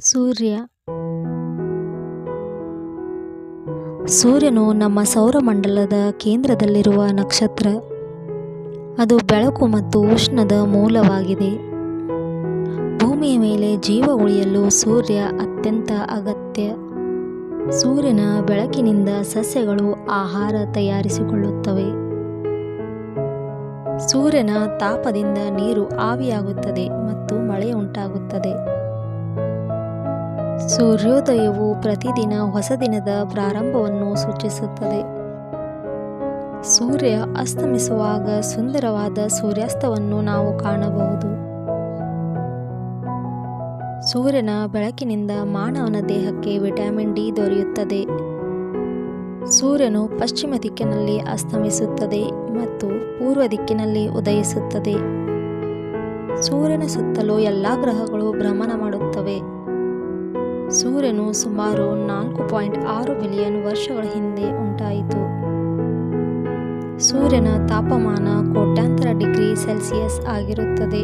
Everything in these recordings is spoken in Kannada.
ಸೂರ್ಯ. ಸೂರ್ಯನು ನಮ್ಮ ಸೌರಮಂಡಲದ ಕೇಂದ್ರದಲ್ಲಿರುವ ನಕ್ಷತ್ರ. ಅದು ಬೆಳಕು ಮತ್ತು ಉಷ್ಣದ ಮೂಲವಾಗಿದೆ. ಭೂಮಿಯ ಮೇಲೆ ಜೀವ ಉಳಿಯಲು ಸೂರ್ಯ ಅತ್ಯಂತ ಅಗತ್ಯ. ಸೂರ್ಯನ ಬೆಳಕಿನಿಂದ ಸಸ್ಯಗಳು ಆಹಾರ ತಯಾರಿಸಿಕೊಳ್ಳುತ್ತವೆ. ಸೂರ್ಯನ ತಾಪದಿಂದ ನೀರು ಆವಿಯಾಗುತ್ತದೆ ಮತ್ತು ಮಳೆ ಉಂಟಾಗುತ್ತದೆ ಸೂರ್ಯೋದಯವು ಪ್ರತಿದಿನ ಹೊಸ ದಿನದ ಪ್ರಾರಂಭವನ್ನು ಸೂಚಿಸುತ್ತದೆ. ಸೂರ್ಯ ಅಸ್ತಮಿಸುವಾಗ ಸುಂದರವಾದ ಸೂರ್ಯಾಸ್ತವನ್ನು ನಾವು ಕಾಣಬಹುದು. ಸೂರ್ಯನ ಬೆಳಕಿನಿಂದ ಮಾನವನ ದೇಹಕ್ಕೆ ವಿಟಮಿನ್ ಡಿ ದೊರೆಯುತ್ತದೆ. ಸೂರ್ಯನು ಪಶ್ಚಿಮ ದಿಕ್ಕಿನಲ್ಲಿ ಅಸ್ತಮಿಸುತ್ತದೆ ಮತ್ತು ಪೂರ್ವ ದಿಕ್ಕಿನಲ್ಲಿ ಉದಯಿಸುತ್ತದೆ. ಸೂರ್ಯನ ಸುತ್ತಲೂ ಎಲ್ಲ ಗ್ರಹಗಳು ಭ್ರಮಣ ಮಾಡುತ್ತವೆ. ಸೂರ್ಯನು ಸುಮಾರು ನಾಲ್ಕು ಪಾಯಿಂಟ್ ಆರು ಬಿಲಿಯನ್ ವರ್ಷಗಳ ಹಿಂದೆ ಉಂಟಾಯಿತು. ಸೂರ್ಯನ ತಾಪಮಾನ ಕೋಟ್ಯಾಂತರ ಡಿಗ್ರಿ ಸೆಲ್ಸಿಯಸ್ ಆಗಿರುತ್ತದೆ.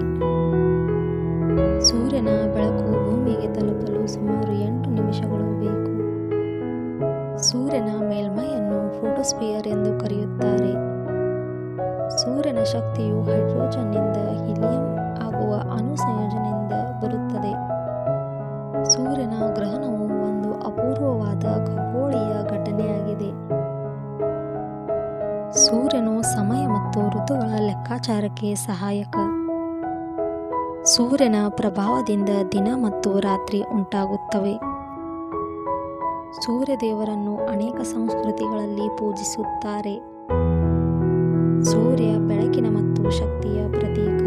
ಸೂರ್ಯನ ಬೆಳಕು ಭೂಮಿಗೆ ತಲುಪಲು ಸುಮಾರು ಎಂಟು ನಿಮಿಷಗಳು ಬೇಕು. ಸೂರ್ಯನ ಮೇಲ್ಮೈಯನ್ನು ಫೋಟೋಸ್ಪಿಯರ್ ಎಂದು ಕರೆಯುತ್ತಾರೆ. ಸೂರ್ಯನ ಶಕ್ತಿಯು ಹೈಡ್ರೋಜನ್ನಿಂದ ಹೀಲಿಯಂ ಆಗುವ ಅಣು ಸಂಯೋಜನೆಯಿಂದ ಸೂರ್ಯನು ಸಮಯ ಮತ್ತು ಋತುಗಳ ಲೆಕ್ಕಾಚಾರಕ್ಕೆ ಸಹಾಯಕ. ಸೂರ್ಯನ ಪ್ರಭಾವದಿಂದ ದಿನ ಮತ್ತು ರಾತ್ರಿ ಉಂಟಾಗುತ್ತವೆ. ಸೂರ್ಯದೇವರನ್ನು ಅನೇಕ ಸಂಸ್ಕೃತಿಗಳಲ್ಲಿ ಪೂಜಿಸುತ್ತಾರೆ. ಸೂರ್ಯ ಬೆಳಕಿನ ಮತ್ತು ಶಕ್ತಿಯ ಪ್ರತೀಕ